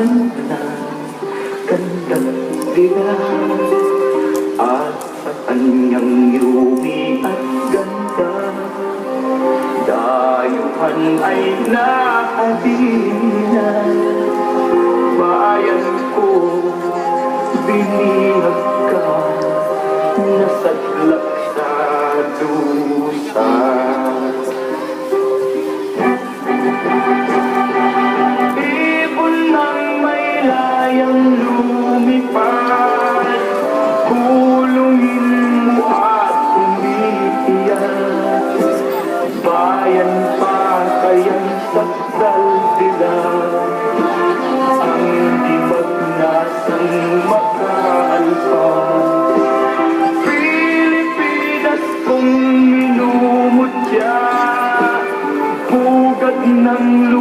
Nag-alan na Gandang diga At sa kanyang yumi at ganda. Dayuhan ay nakadila Bayan ko Binihag ka Nasadlak sa dusa من